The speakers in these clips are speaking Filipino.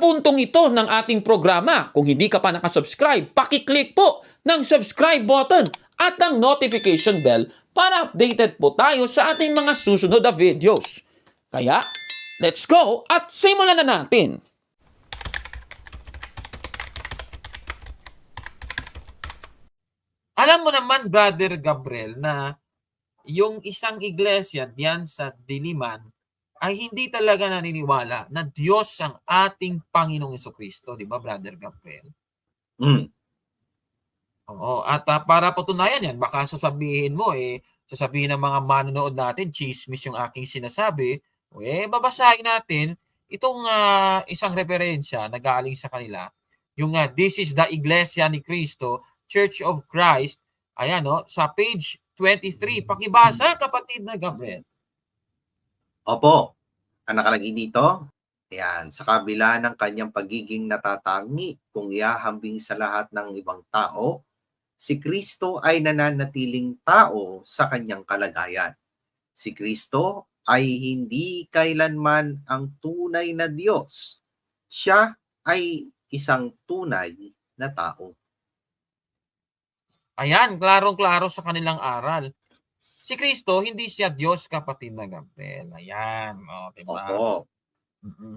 puntong ito ng ating programa. Kung hindi ka pa nakasubscribe, pakiclick po ng subscribe button at ang notification bell para updated po tayo sa ating mga susunod na videos. Kaya, let's go at simulan na natin! Alam mo naman, Brother Gabriel, na yung isang iglesia diyan sa Diliman ay hindi talaga naniniwala na Diyos ang ating Panginoong Kristo, di ba, Brother Gabriel? Mm. Oo, at ah, para patunayan yan, baka sasabihin mo, eh, sasabihin ng mga manonood natin, chismis yung aking sinasabi, o eh, babasahin natin itong ah, isang referensya na galing sa kanila, yung ah, This is the Iglesia ni Cristo, Church of Christ, ayan, no, sa page 23. Pakibasa, kapatid na Gabriel. Opo, ang nakalagay dito, ayan, sa kabila ng kanyang pagiging natatangi kung ihahambing sa lahat ng ibang tao, si Kristo ay nananatiling tao sa kanyang kalagayan. Si Kristo ay hindi kailanman ang tunay na Diyos. Siya ay isang tunay na tao. Ayan, klarong-klaro sa kanilang aral. Si Kristo, hindi siya Diyos, kapatid na Gabriel. Ayan, o, diba? Opo.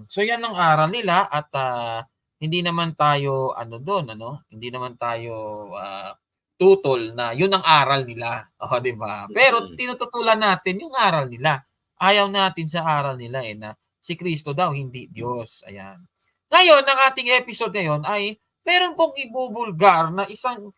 So yan ang aral nila at ah, hindi naman tayo ano doon ano, hindi naman tayo ah, tutol na yun ang aral nila. O di ba? Pero tinututulan natin yung aral nila. Ayaw natin sa aral nila eh na si Kristo daw hindi Diyos. Ayan. Ngayon, ang ating episode ngayon ay meron pong ibubulgar na isang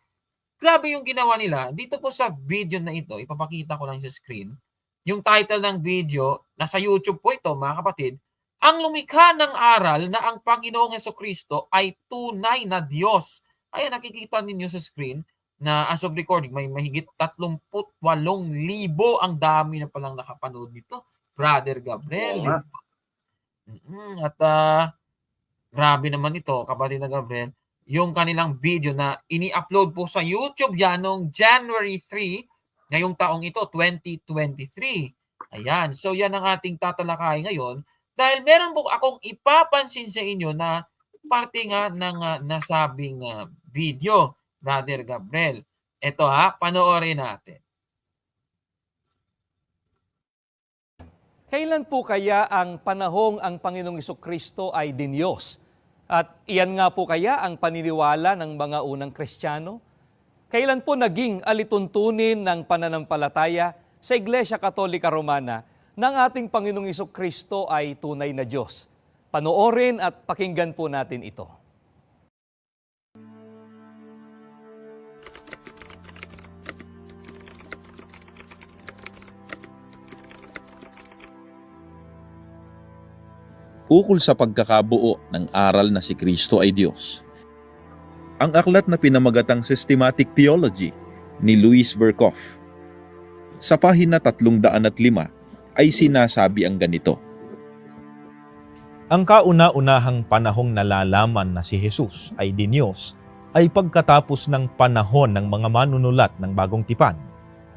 grabe yung ginawa nila. Dito po sa video na ito, ipapakita ko lang sa screen. Yung title ng video, nasa YouTube po ito mga kapatid, ang lumikha ng aral na ang Panginoong Heso Kristo ay tunay na Diyos. Ayan, nakikita ninyo sa screen na as of recording, may mahigit 38,000 ang dami na palang nakapanood nito. Brother Gabriel. Mm, At ah, grabe naman ito, kapatid na Gabriel, yung kanilang video na ini-upload po sa YouTube yan noong January 3, ngayong taong ito, 2023. Ayan, so yan ang ating tatalakay ngayon dahil meron po akong ipapansin sa inyo na parte nga ng ah, nasabing ah, video, Brother Gabriel. Ito ha, panoorin natin. Kailan po kaya ang panahong ang Panginoong Kristo ay dinyos? At iyan nga po kaya ang paniniwala ng mga unang Kristiyano? Kailan po naging alituntunin ng pananampalataya sa Iglesia Katolika Romana ng ating Panginoong Kristo ay tunay na Diyos? Panoorin at pakinggan po natin ito. Ukol sa pagkakabuo ng aral na si Kristo ay Diyos. Ang aklat na pinamagatang Systematic Theology ni Louis Berkhoff sa pahina 305 ay sinasabi ang ganito. Ang kauna-unahang panahong nalalaman na si Jesus ay Dinyos ay pagkatapos ng panahon ng mga manunulat ng bagong tipan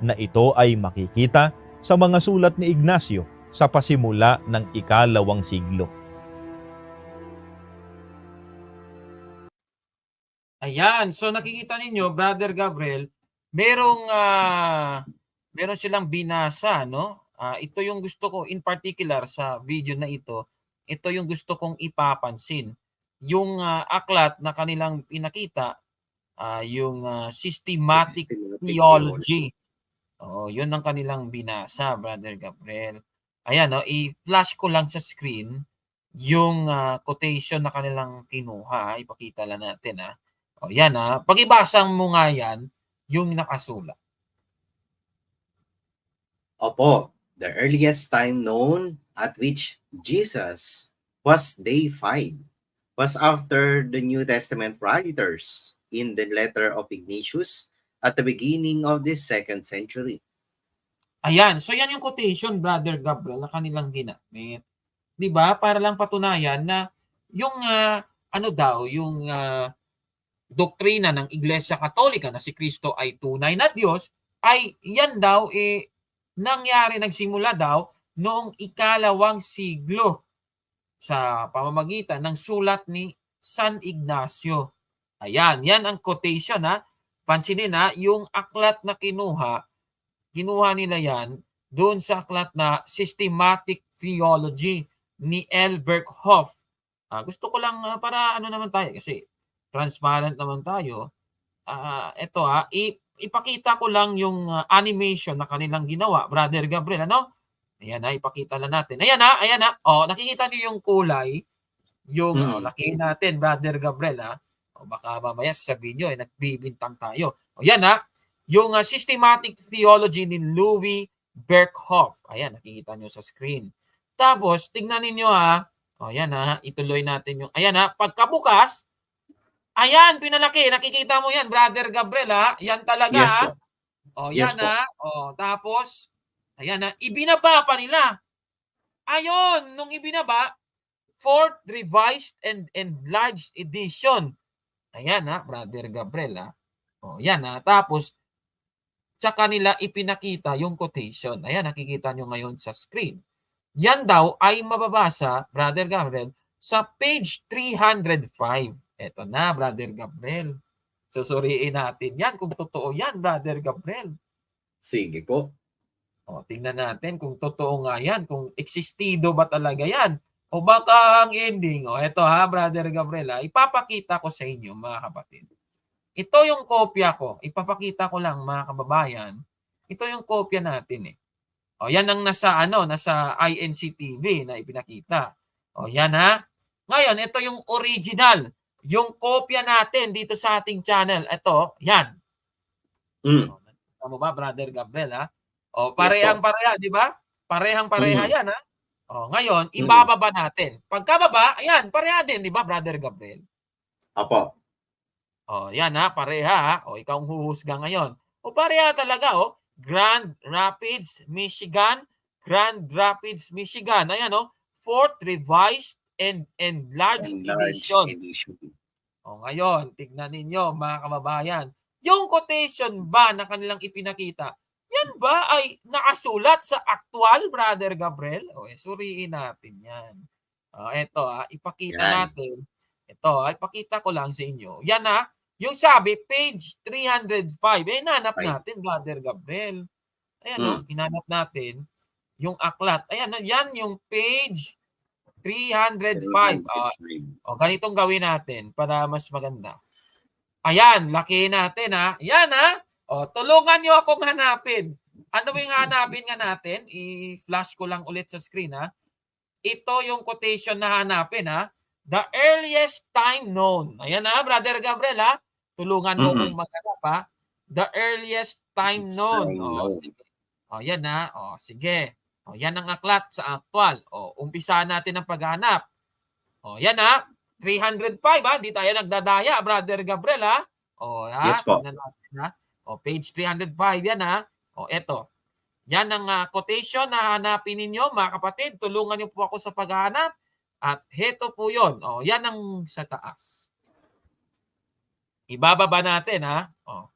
na ito ay makikita sa mga sulat ni Ignacio sa pasimula ng ikalawang siglo. Ayan, so nakikita ninyo, Brother Gabriel, merong ah, meron silang binasa, no? Ah, ito yung gusto ko in particular sa video na ito. Ito yung gusto kong ipapansin. Yung ah, aklat na kanilang pinakita, ah, yung ah, systematic theology. Oo, yun ang kanilang binasa, Brother Gabriel. Ayan, no, i-flash ko lang sa screen yung ah, quotation na kanilang kinuha. Ipakita lang natin, ah. O, yan ah. Pag-ibasang mo nga yan, yung nakasulat. Opo, the earliest time known at which Jesus was deified was after the New Testament writers in the letter of Ignatius at the beginning of the second century. Ayan. So, yan yung quotation, Brother Gabriel, na kanilang ginamit. Di ba? Para lang patunayan na yung ah, ano daw, yung ah, doktrina ng Iglesia Katolika na si Kristo ay tunay na Diyos, ay yan daw eh, nangyari, nagsimula daw noong ikalawang siglo. sa pamamagitan ng sulat ni San Ignacio. Ayan, yan ang quotation ha. Pansinin ha, yung aklat na kinuha, kinuha nila yan doon sa aklat na Systematic Theology ni L. Berkhoff. Ah, gusto ko lang ah, para ano naman tayo kasi transparent naman tayo. Ah, ito ha, ipakita ko lang yung ah, animation na kanilang ginawa, Brother Gabriel, ano? Ayan na, ipakita lang natin. Ayan na, ayan na. Oh, nakikita niyo yung kulay. Yung Mm. oh, lakihin natin, Brother Gabriel, ha? O baka mamaya sabihin nyo, eh, nagbibintang tayo. O yan ha, yung ah, systematic theology ni Louis Berkhoff. Ayan, nakikita nyo sa screen. Tapos, tignan ninyo ha. O yan ha, ituloy natin yung, ayan ha, pagkabukas, ayan, pinalaki. Nakikita mo yan, Brother Gabriel ha. Yan talaga Yes ha. O Yes yan po. ha. O tapos, ayan ha, ibinaba pa nila. Ayon, nung ibinaba, fourth revised and enlarged edition. Ayan ha, Brother Gabriel ha. O yan ha. Tapos, sa kanila ipinakita yung quotation. Ayan, nakikita nyo ngayon sa screen. Yan daw ay mababasa, Brother Gabriel, sa page 305. Eto na, Brother Gabriel. Susuriin natin yan kung totoo yan, Brother Gabriel. Sige po. O, tingnan natin kung totoo nga yan, kung existido ba talaga yan. O baka ang ending, o eto ha, Brother Gabriel, ha, ipapakita ko sa inyo, mga kapatid. Ito yung kopya ko. Ipapakita ko lang, mga kababayan. Ito yung kopya natin eh. O, yan ang nasa, ano, nasa INC-TV na ipinakita. O, yan ha. Ngayon, ito yung original. Yung kopya natin dito sa ating channel. Ito, yan. Mm. O, nakita mo ba, Brother Gabriel, ha? O, parehang pareha, di ba? Parehang pareha Mm. yan, ha? O, ngayon, Mm. ibababa natin. Pagkababa, ayan, pareha din, di ba, Brother Gabriel? Apo. O, yan ha, pareha ha. O, ikaw ang huhusga ngayon. O, pareha talaga, o. Grand Rapids, Michigan. Grand Rapids, Michigan. Ayan, o. Fourth Revised and Enlarged, Enlarged Edition. edition. O, ngayon, tignan ninyo, mga kababayan. Yung quotation ba na kanilang ipinakita, yan ba ay nakasulat sa actual, Brother Gabriel? O, eh, suriin natin yan. O, eto ha, ipakita Yan. natin. Ito, ha, ipakita ko lang sa inyo. Yan ha, yung sabi, page 305. Eh, nanap natin, Brother Gabriel. Ayan, Hmm. o, hinanap natin yung aklat. Ayan, yan yung page 305. O, o, ganitong gawin natin para mas maganda. Ayan, laki natin ha. Yan ha. O, tulungan nyo akong hanapin. Ano yung hanapin nga natin? I-flash ko lang ulit sa screen ha. Ito yung quotation na hanapin ha. The earliest time known. Ayan ha, Brother Gabriel ha. Tulungan mo Mhm. kong maghanap ha. The earliest time Earliest known. time O, known. sige. O, yan ha. O, sige. O, yan ang aklat sa actual. O, umpisahan natin ang paghanap. O, yan ha. 305 ha. Di tayo nagdadaya, Brother Gabriel ha. O, ha. Yes po. Natin ha. O, page 305 yan ha. O, eto. Yan ang ah, quotation na hanapin ninyo, mga kapatid. Tulungan niyo po ako sa paghahanap. At heto po yon. O, yan ang sa taas. Ibababa natin ha. O,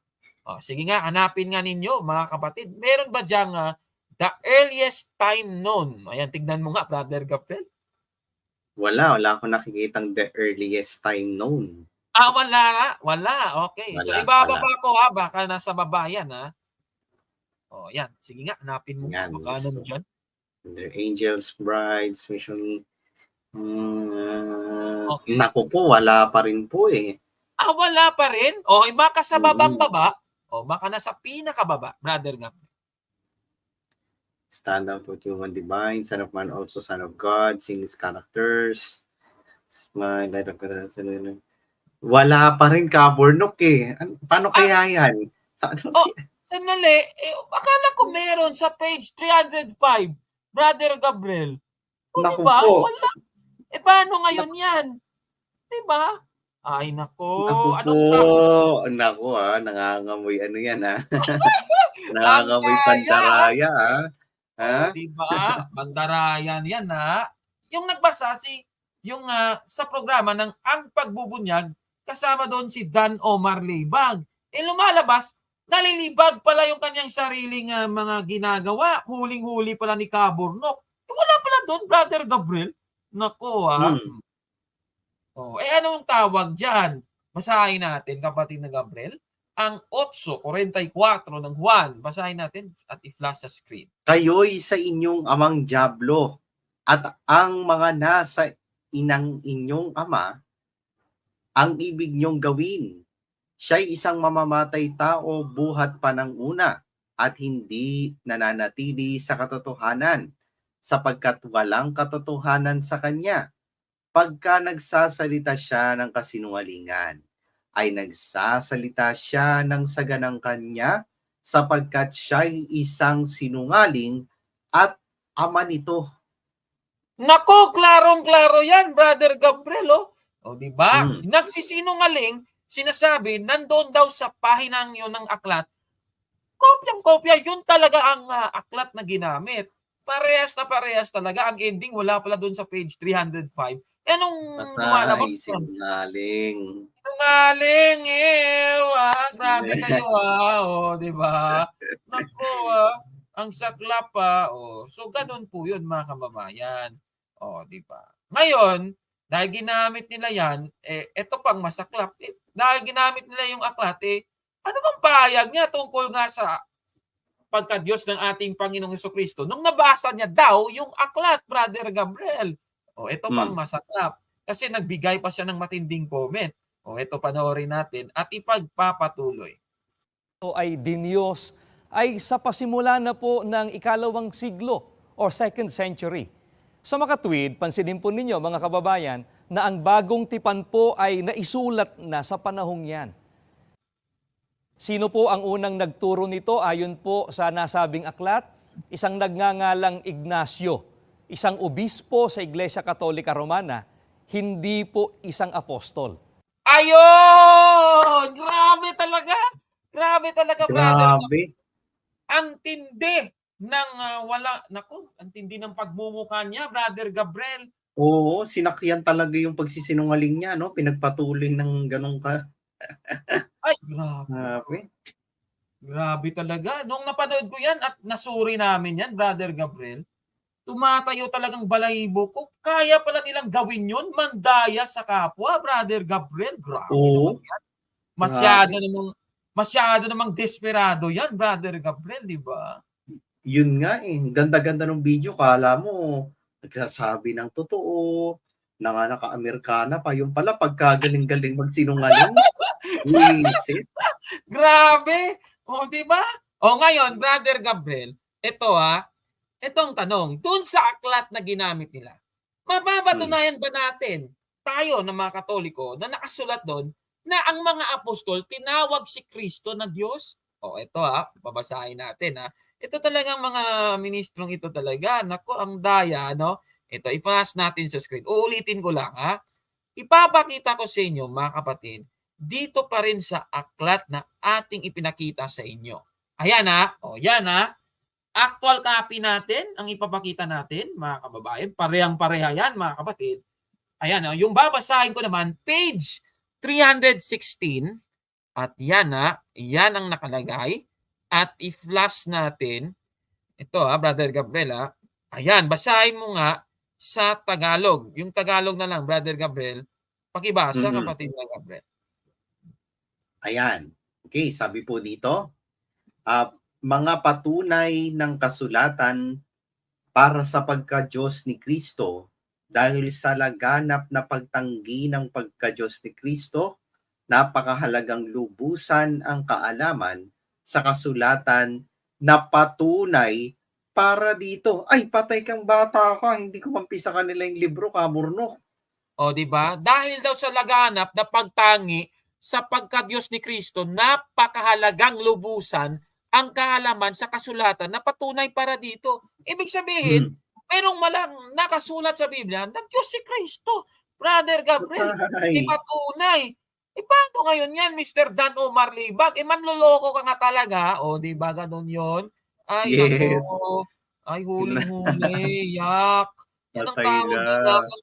o sige nga, hanapin nga ninyo, mga kapatid. Meron ba diyang ah, the earliest time known? Ayan, tignan mo nga, Brother Gabriel. Wala, wala akong nakikitang the earliest time known. Ah, wala nga. Wala. Okay. so, Wala, ibababa ko ha. Baka nasa baba yan ha. O, yan. Sige nga, hanapin mo. Yan, Baka gusto. nandyan. The angels, brides, missionary. Mm, Okay. Naku po, wala pa rin po eh. Ah, wala pa rin? O, eh, baka sa babang Mm. baba. O, baka nasa pinakababa. Brother Gabriel. Stand up with human divine, son of man, also son of God, sing his characters. My light of God. Wala pa rin kaburnok eh. An- Paano kaya yan? Ano? Oh, Sandali, eh, akala ko meron sa page 305, Brother Gabriel. O, Naku diba? po. Wala. Eh, paano ngayon yan? Diba? Ay, nako. Naku po. Anong tawag? Naku ah, nangangamoy ano yan ah. nangangamoy Ang pandaraya ah. Ha? Diba? Bandarayan yan ha. Yung nagbasa si yung ah, sa programa ng Ang Pagbubunyag, kasama doon si Dan Omar Libag. Eh lumalabas, nalilibag pala yung kanyang sariling ah, mga ginagawa. Huling-huli pala ni Kaburnok. Eh, wala pala doon, Brother Gabriel. Nako ah. Hmm. Oh, eh anong tawag diyan? Basahin natin kapatid na Gabriel. Ang 8:44 ng Juan. Basahin natin at i-flash sa screen. Kayo'y sa inyong amang Diablo at ang mga nasa inang inyong ama ang ibig niyong gawin. Siya'y isang mamamatay tao buhat pa ng una at hindi nananatili sa katotohanan sapagkat walang katotohanan sa kanya. Pagka nagsasalita siya ng kasinungalingan, ay nagsasalita siya ng saganang kanya sapagkat siya'y isang sinungaling at ama nito. Nako, klarong-klaro 'yan, Brother Gabriel, oh. O, di ba? Hmm. Nagsisinungaling, sinasabi, nandoon daw sa pahinang yun ng aklat, kopyang-kopya, yun talaga ang ah, aklat na ginamit. Parehas na parehas talaga. Ang ending, wala pala doon sa page 305. Eh, nung lumalabas Patay, yun, sinungaling. Sinungaling eh. Wah, grabe kayo ah. O, di ba? Naku ah. Ang saklap pa. O, so, ganun po yun mga kababayan. O, di ba? Ngayon, dahil ginamit nila yan, eh, ito pang masaklap. Eh, dahil ginamit nila yung aklat, eh, ano bang pahayag niya tungkol nga sa pagka-Diyos ng ating Panginoong Heso Kristo? Nung nabasa niya daw yung aklat, Brother Gabriel. O, ito pang Hmm. masaklap. Kasi nagbigay pa siya ng matinding comment. O, ito panoorin natin at ipagpapatuloy. ito ay dinyos ay sa pasimula na po ng ikalawang siglo or second century. Sa makatwid, pansinin po ninyo mga kababayan na ang bagong tipan po ay naisulat na sa panahong yan. Sino po ang unang nagturo nito ayon po sa nasabing aklat? Isang nagngangalang Ignacio, isang obispo sa Iglesia Katolika Romana, hindi po isang apostol. Ayun! Grabe talaga! Grabe talaga, brother. Grabe. Ang tindi ng ah, wala, nako, ang tindi ng pagmumukha niya, brother Gabriel. Oo, sinakyan talaga yung pagsisinungaling niya, no? Pinagpatuloy ng ganun ka. Ay, grabe. Grabe. Grabe talaga. Nung napanood ko yan at nasuri namin yan, Brother Gabriel, tumatayo talagang balahibo ko. Kaya pala nilang gawin yun, mandaya sa kapwa, Brother Gabriel. Grabe Oo. naman yan. Masyado namang, masyado namang desperado yan, Brother Gabriel, di ba? Yun nga eh. Ganda-ganda ng video. Kala mo, nagsasabi ng totoo. Na nga naka-Amerikana pa. Yung pala, pagkagaling-galing magsinungaling. Isip. Grabe! O, di ba? O, ngayon, Brother Gabriel, ito ha, itong tanong, dun sa aklat na ginamit nila, mapapatunayan ba natin, tayo na mga Katoliko, na nakasulat doon, na ang mga apostol, tinawag si Kristo na Diyos? O, ito ha, babasahin natin ha. Ito talagang mga ministrong ito talaga, nako, ang daya, no? Ito, i-flash natin sa screen. Uulitin ko lang ha. Ipapakita ko sa inyo, mga kapatid, dito pa rin sa aklat na ating ipinakita sa inyo. Ayan ha. O yan ha. Actual copy natin ang ipapakita natin, mga kababayan. Parehang-pareha yan, mga kapatid. Ayan ha. Yung babasahin ko naman, page 316. At yan ha. Yan ang nakalagay. At i-flash natin. Ito ha, Brother Gabriel ha. Ayan, basahin mo nga sa Tagalog. Yung Tagalog na lang, Brother Gabriel. Pakibasa, Mhm. kapatid na Gabriel. Ayan. Okay, sabi po dito, ah, mga patunay ng kasulatan para sa pagka-Diyos ni Kristo dahil sa laganap na pagtanggi ng pagka-Diyos ni Kristo, napakahalagang lubusan ang kaalaman sa kasulatan na patunay para dito. Ay, patay kang bata ka, hindi ko mampisa kanila yung libro, kamurnok. O, di ba? Dahil daw sa laganap na pagtangi sa pagka-Diyos ni Kristo, napakahalagang lubusan ang kaalaman sa kasulatan na patunay para dito. Ibig sabihin, Hmm. merong malang nakasulat sa Biblia na Diyos si Kristo. Brother Gabriel, di Patay. patunay. E paano ngayon yan, Mr. Dan Omar Libag? E manloloko ka nga talaga. O, di ba ganun yun? Ay, Yes. nako. Ay, huling-huli. Yak. Yan ang tawag dito.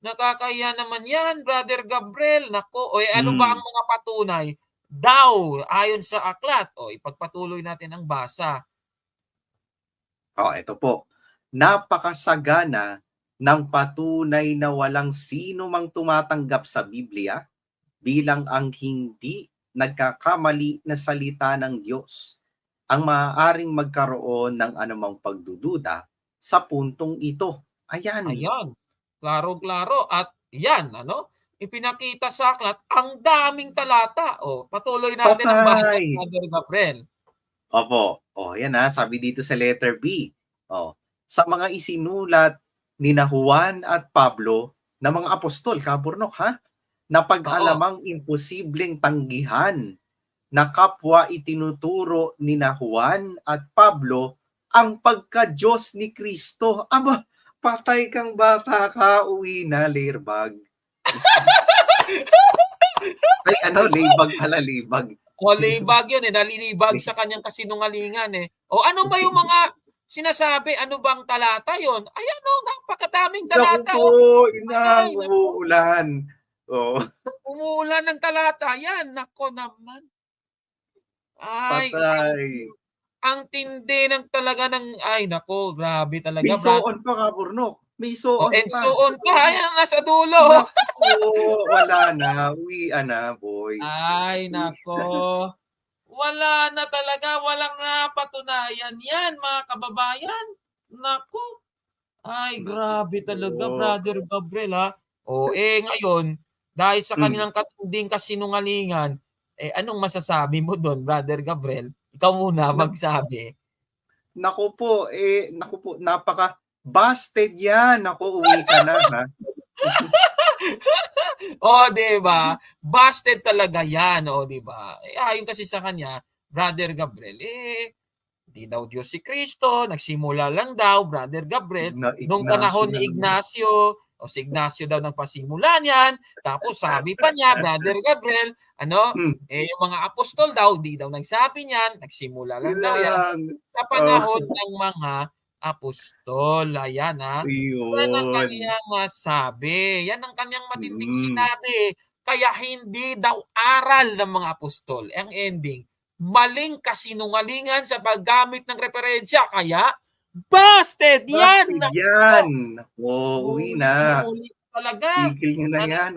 Nakakaya naman yan, Brother Gabriel. Nako, o ano ba Hmm. ang mga patunay? Daw, ayon sa aklat. O, ipagpatuloy natin ang basa. Oh, ito po. Napakasagana ng patunay na walang sino mang tumatanggap sa Biblia bilang ang hindi nagkakamali na salita ng Diyos ang maaaring magkaroon ng anumang pagdududa sa puntong ito. Ayan. Ayan. Klaro-klaro. At yan, ano? Ipinakita sa aklat ang daming talata. O, patuloy natin ang basa Patay. ni Brother Gabriel. Opo. O, yan ha. Sabi dito sa letter B. O, sa mga isinulat ni na Juan at Pablo na mga apostol, kaburnok ha, na pag-alamang imposibleng tanggihan na kapwa itinuturo ni na Juan at Pablo ang pagka-Diyos ni Kristo. Aba, patay kang bata ka, uwi na, Leirbag. Ay, ano, Leibag pala, Leibag. O, libag yun eh. Nalilibag sa kanyang kasinungalingan eh. O, ano ba yung mga sinasabi? Ano bang talata yon? Ayan o, napakadaming Naku talata. po, o. ina, Ay, naku. umuulan. Oh, Umuulan ng talata. Yan, nako naman. Ay, patay. ang tindi ng talaga ng, ay nako, grabe talaga. May Brad. soon pa, May O, soon and pa. so on pa. Ayan, nasa dulo. Naku, wala na. Uwian na, boy. Ay, nako. Wala na talaga, walang napatunayan yan, mga kababayan. Nako. Ay, grabe talaga, Nako. Brother Gabriel, ha? O, eh, ngayon, dahil sa Hmm. kanilang katinding kasinungalingan, eh, anong masasabi mo doon, Brother Gabriel? Ikaw muna magsabi. Naku po, eh, naku po, napaka busted yan. Naku, uwi ka na, ha? O, di ba? Busted talaga yan, o, di ba? Eh, ayon kasi sa kanya, Brother Gabriel, eh, di daw Diyos si Kristo, nagsimula lang daw, Brother Gabriel, Na, nung Ignacio panahon ni na- Ignacio, o si Ignacio daw nagpasimula niyan, tapos sabi pa niya, Brother Gabriel, ano, Hmm. eh, yung mga apostol daw, di daw nagsabi niyan, nagsimula lang Yun daw yan, lang. sa panahon ng mga apostol. Ayan, ha? Yan ang Ayun. kanyang masabi. Yan ang kanyang matinding Mm. sinabi. Kaya hindi daw aral ng mga apostol. Ang ending, maling kasinungalingan sa paggamit ng referensya. Kaya, busted! Yan! Busted yan. Oh, uwi na. Ulit talaga. Tigil nyo na Ano? yan.